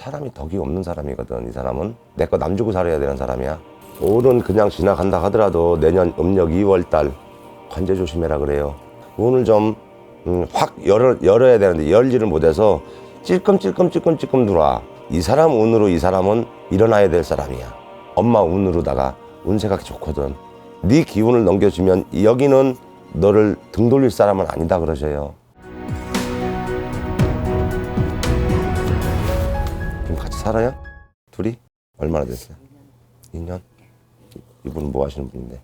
사람이 덕이 없는 사람이거든 이 사람은. 내 거 남 주고 살아야 되는 사람이야. 오늘은 그냥 지나간다 하더라도 내년 음력 2월달 관제 조심해라 그래요. 오늘 좀 음, 확 열어, 열어야 되는데 열지를 못해서 찔끔찔끔찔끔찔끔 들어와. 이 사람 운으로 이 사람은 일어나야 될 사람이야. 엄마 운으로다가 운세가 좋거든. 네 기운을 넘겨주면 여기는 너를 등 돌릴 사람은 아니다 그러셔요 지금 같이 살아요? 둘이? 얼마나 됐어요? 2년? 이분은 뭐 하시는 분인데?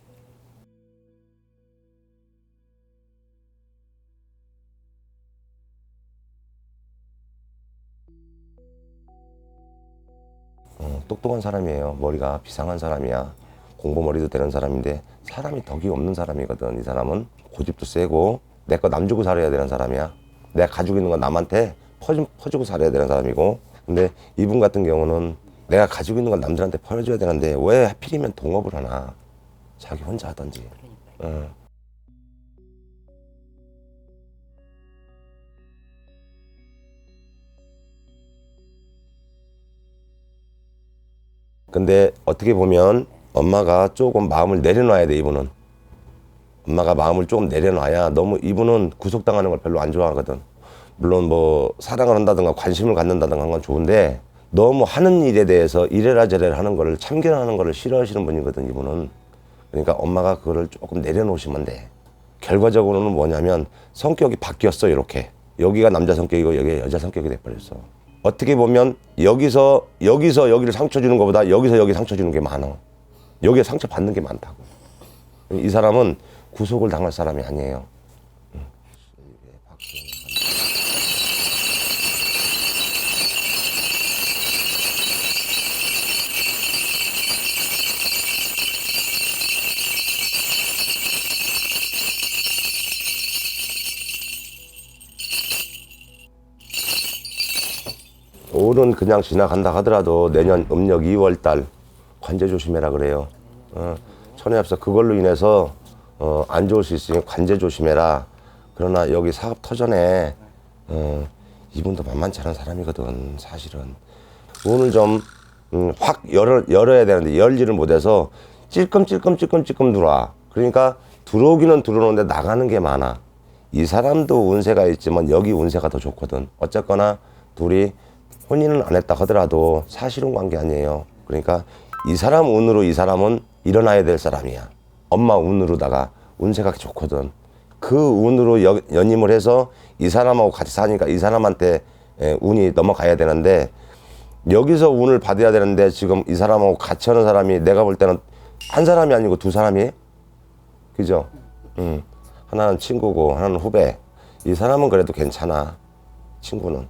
어, 똑똑한 사람이에요. 머리가 비상한 사람이야. 공부 머리도 되는 사람인데 사람이 덕이 없는 사람이거든. 이 사람은 고집도 세고 내 거 남 주고 살아야 되는 사람이야. 내가 가지고 있는 건 남한테 퍼주, 퍼주고 살아야 되는 사람이고 근데 이분 같은 경우는 내가 가지고 있는 건 남들한테 퍼줘야 되는데 왜 하필이면 동업을 하나? 자기 혼자 하던지. 어. 근데 어떻게 보면 엄마가 조금 마음을 내려놔야 돼 이분은. 엄마가 마음을 조금 내려놔야 너무 이분은 구속당하는 걸 별로 안 좋아하거든 물론 뭐 사랑을 한다든가 관심을 갖는다든가 한 건 좋은데 너무 하는 일에 대해서 이래라 저래라 하는 거를 참견하는 거를 싫어하시는 분이거든 이분은. 그러니까 엄마가 그거를 조금 내려놓으시면 돼. 결과적으로는 뭐냐면 성격이 바뀌었어 이렇게. 여기가 남자 성격이고 여기가 여자 성격이 돼버렸어. 어떻게 보면 여기서 여기서 여기를 상처 주는 것보다 여기서 여기 상처 주는 게 많아. 여기에 상처 받는 게 많다고. 이 사람은 구속을 당할 사람이 아니에요 올은 그냥 지나간다 하더라도 내년 음력 2월 달 관제 조심해라 그래요. 어, 천혜합사 그걸로 인해서 어, 안 좋을 수 있으니 관제 조심해라. 그러나 여기 사업 터전에 어, 이분도 만만치 않은 사람이거든 사실은. 오늘 좀 음, 확 열어, 열어야 되는데 열지를 못해서 찔끔찔끔찔끔찔끔 들어와. 그러니까 들어오기는 들어오는데 나가는 게 많아. 이 사람도 운세가 있지만 여기 운세가 더 좋거든. 어쨌거나 둘이 혼인은 안 했다 하더라도 사실은 관계 아니에요. 그러니까 이 사람 운으로 이 사람은 일어나야 될 사람이야. 엄마 운으로다가 운세가 좋거든. 그 운으로 여- 연임을 해서 이 사람하고 같이 사니까 이 사람한테 예, 운이 넘어가야 되는데 여기서 운을 받아야 되는데 지금 이 사람하고 같이 하는 사람이 내가 볼 때는 한 사람이 아니고 두 사람이에요. 그죠? 음. 하나는 친구고 하나는 후배. 이 사람은 그래도 괜찮아. 친구는.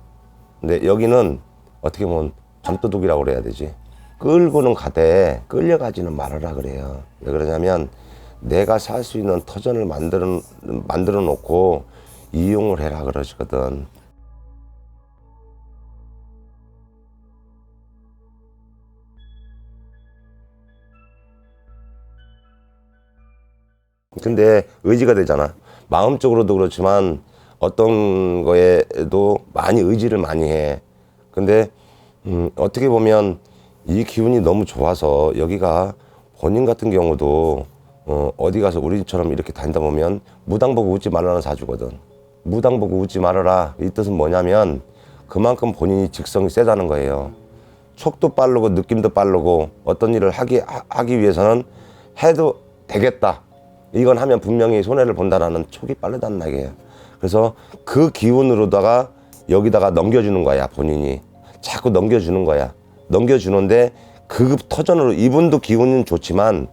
근데 여기는 어떻게 보면 밤도둑이라고 그래야 되지. 끌고는 가되 끌려가지는 말아라 그래요. 왜 그러냐면 내가 살 수 있는 터전을 만들어 만들어 놓고 이용을 해라 그러시거든. 근데 의지가 되잖아. 마음적으로도 그렇지만 어떤 거에도 많이 의지를 많이 해. 근데 음, 어떻게 보면 이 기운이 너무 좋아서 여기가 본인 같은 경우도 어, 어디 가서 우리처럼 이렇게 다니다 보면 무당 보고 웃지 말라는 사주거든. 무당 보고 웃지 말아라. 이 뜻은 뭐냐면 그만큼 본인이 직성이 세다는 거예요. 촉도 빠르고 느낌도 빠르고 어떤 일을 하기, 하- 하기 위해서는 해도 되겠다. 이건 하면 분명히 손해를 본다라는 촉이 빠르다는 얘기예요. 그래서 그 기운으로다가 여기다가 넘겨주는 거야, 본인이. 자꾸 넘겨주는 거야. 넘겨주는데 그 터전으로 이분도 기운은 좋지만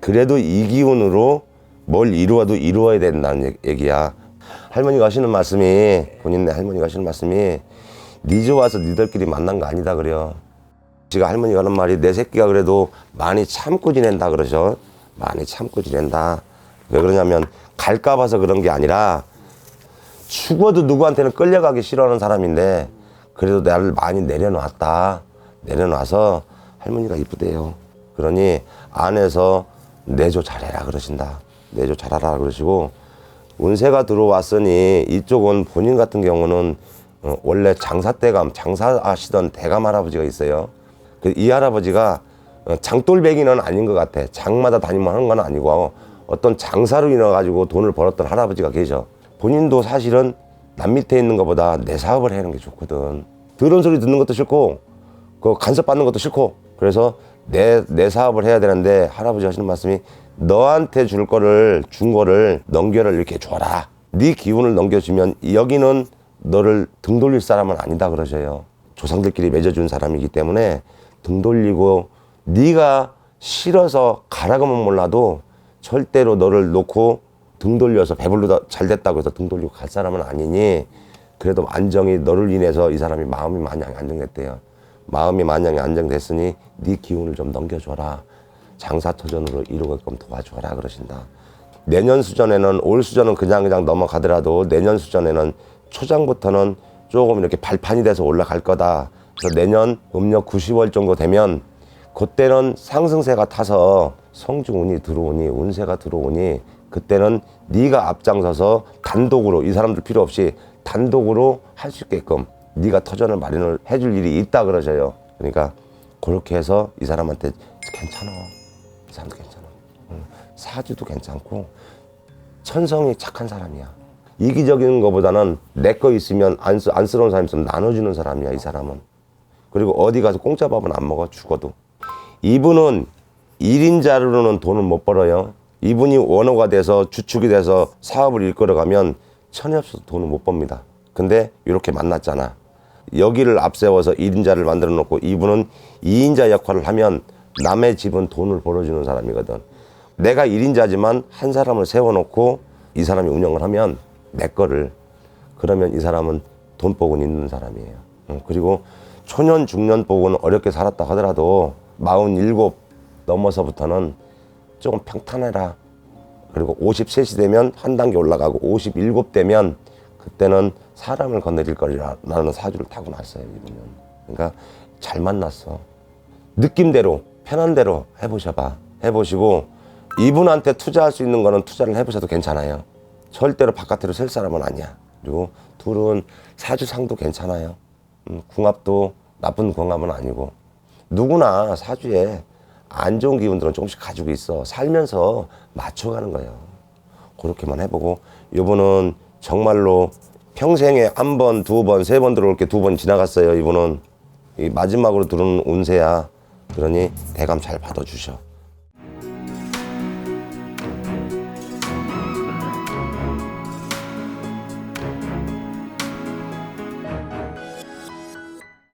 그래도 이 기운으로 뭘 이루어도 이루어야 된다는 얘- 얘기야. 할머니가 하시는 말씀이 본인네 할머니가 하시는 말씀이 니 좋아서 니들끼리 만난 거 아니다 그래요. 지가 할머니가 하는 말이 내 새끼가 그래도 많이 참고 지낸다 그러죠. 많이 참고 지낸다. 왜 그러냐면 갈까 봐서 그런 게 아니라 죽어도 누구한테는 끌려가기 싫어하는 사람인데 그래도 나를 많이 내려놨다. 내려놔서 할머니가 이쁘대요. 그러니 안에서 내조 잘해라 그러신다. 내조 잘하라 그러시고 운세가 들어왔으니 이쪽은 본인 같은 경우는 어, 원래 장사 대감 장사하시던 대감 할아버지가 있어요. 그이 할아버지가 어, 장돌배기는 아닌 것 같아. 장마다 다니면 하는 건 아니고 어떤 장사로 인해 가지고 돈을 벌었던 할아버지가 계셔. 본인도 사실은 남 밑에 있는 것보다 내 사업을 하는 게 좋거든. 들은 소리 듣는 것도 싫고 그 간섭 받는 것도 싫고 그래서 내, 내 사업을 해야 되는데 할아버지 하시는 말씀이 너한테 줄 거를 준 거를 넘겨를 이렇게 줘라. 네 기운을 넘겨주면 여기는 너를 등 돌릴 사람은 아니다 그러셔요. 조상들끼리 맺어준 사람이기 때문에 등 돌리고 네가 싫어서 가라고만 몰라도 절대로 너를 놓고 등 돌려서 배불르다 잘 됐다고 해서 등 돌리고 갈 사람은 아니니 그래도 안정이 너를 인해서 이 사람이 마음이 마냥 안정됐대요. 마음이 마냥 안정됐으니 네 기운을 좀 넘겨줘라. 장사터전으로 이루게끔 도와줘라 그러신다. 내년 수전에는 올 수전은 그냥 그냥 넘어가더라도 내년 수전에는 초장부터는 조금 이렇게 발판이 돼서 올라갈 거다. 그래서 내년 음력 90월 정도 되면 그때는 상승세가 타서 성중운이 들어오니 운세가 들어오니 그때는 네가 앞장서서 단독으로 이 사람들 필요 없이 단독으로 할 수 있게끔 네가 터전을 마련을 해줄 일이 있다 그러셔요. 그러니까 그렇게 해서 이 사람한테 괜찮아. 이 사람도 괜찮아. 응. 사주도 괜찮고 천성이 착한 사람이야. 이기적인 것보다는 내 거 있으면 안쓰, 안쓰러운 사람 있으면 나눠주는 사람이야 이 사람은. 그리고 어디 가서 공짜 밥은 안 먹어 죽어도. 이분은 일인자로는 돈을 못 벌어요. 이분이 원호가 돼서 주축이 돼서 사업을 이끌어가면 천이 없어서 돈을 못 법니다. 근데 이렇게 만났잖아. 여기를 앞세워서 일인자를 만들어 놓고 이분은 이인자 역할을 하면 남의 집은 돈을 벌어주는 사람이거든. 내가 일인자지만 한 사람을 세워놓고 이 사람이 운영을 하면 내 거를 그러면 이 사람은 돈복은 있는 사람이에요. 응, 그리고 초년 중년 복은 어렵게 살았다 하더라도 마흔일곱 넘어서부터는 조금 평탄해라. 그리고 53시 되면 한 단계 올라가고 57 되면 그때는 사람을 건드릴 거리라는 사주를 타고 났어요, 이분은. 그러니까 잘 만났어. 느낌대로, 편한 대로 해보셔봐. 해보시고 이분한테 투자할 수 있는 거는 투자를 해보셔도 괜찮아요. 절대로 바깥으로 셀 사람은 아니야. 그리고 둘은 사주상도 괜찮아요. 음, 궁합도 나쁜 궁합은 아니고 누구나 사주에 안 좋은 기운들은 조금씩 가지고 있어. 살면서 맞춰가는 거예요. 그렇게만 해보고 이분은 정말로 평생에 한 번, 두 번, 세 번 들어올 게 두 번 지나갔어요. 이분은 이 마지막으로 들어오는 운세야. 그러니 대감 잘 받아주셔.